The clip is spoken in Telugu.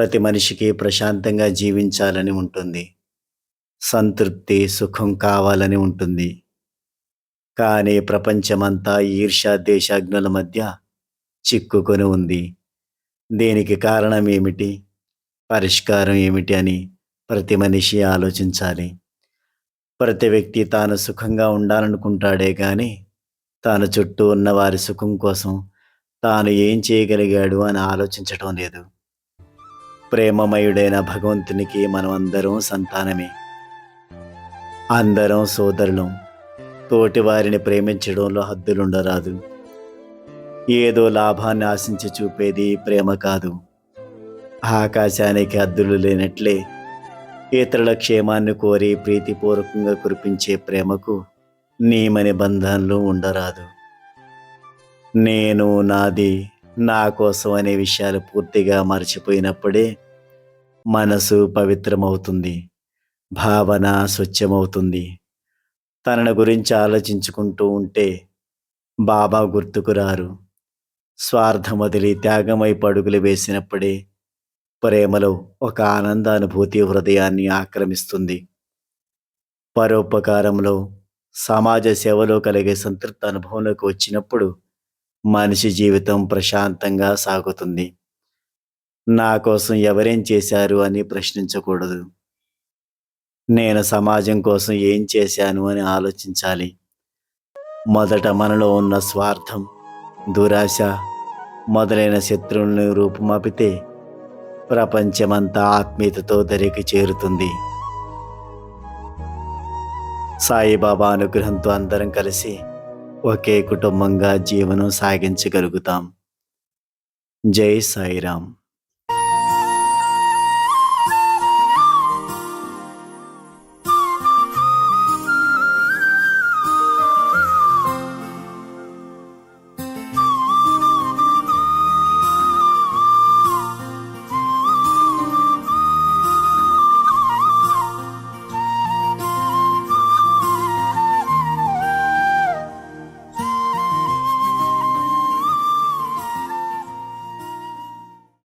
ప్రతి మనిషికి ప్రశాంతంగా జీవించాలని ఉంటుంది. సంతృప్తి సుఖం కావాలని ఉంటుంది. కానీ ప్రపంచమంతా ఈర్ష్యా దేశాజ్ఞల మధ్య చిక్కుకొని ఉంది. దీనికి కారణం ఏమిటి? పరిష్కారం ఏమిటి అని ప్రతి మనిషి ఆలోచించాలి. ప్రతి వ్యక్తి తాను సుఖంగా ఉండాలనుకుంటాడే కానీ తాను చుట్టూ ఉన్న వారి సుఖం కోసం తాను ఏం చేయగలిగాడు అని ఆలోచించటం లేదు. ప్రేమమయుడైన భగవంతునికి మనం అందరం సంతానమే. అందరం సోదరులం. తోటి వారిని ప్రేమించడంలో హద్దులుండరాదు. ఏదో లాభాన్ని ఆశించి చూపేది ప్రేమ కాదు. ఆకాశానికి హద్దులు లేనట్లే ఇతరుల క్షేమాన్ని కోరి ప్రీతిపూర్వకంగా కురిపించే ప్రేమకు నియమ నిబంధనలు ఉండరాదు. నేను నాది నా కోసం అనే విషయాలు పూర్తిగా మర్చిపోయినప్పుడే మనసు పవిత్రమవుతుంది. భావన స్వచ్ఛమవుతుంది. తనను గురించి ఆలోచించుకుంటూ ఉంటే బాబా గుర్తుకు రారు. స్వార్థం వదిలి త్యాగమై పడుగులు వేసినప్పుడే ప్రేమలో ఒక ఆనందానుభూతి హృదయాన్ని ఆక్రమిస్తుంది. పరోపకారంలో సమాజ సేవలో కలిగే సంతృప్త అనుభవంలోకి వచ్చినప్పుడు మనిషి జీవితం ప్రశాంతంగా సాగుతుంది. నా కోసం ఎవరేం చేశారు అని ప్రశ్నించకూడదు. నేను సమాజం కోసం ఏం చేశాను అని ఆలోచించాలి. మొదట మనలో ఉన్న స్వార్థం దురాశ మొదలైన శత్రువులను రూపుమాపితే ప్రపంచమంతా ఆత్మీయతతో దరికి చేరుతుంది. సాయిబాబా అనుగ్రహంతో అందరం కలిసి ఒకే కుటుంబంగా జీవనం సాగించగలుగుతాం. జై సాయిరామ్.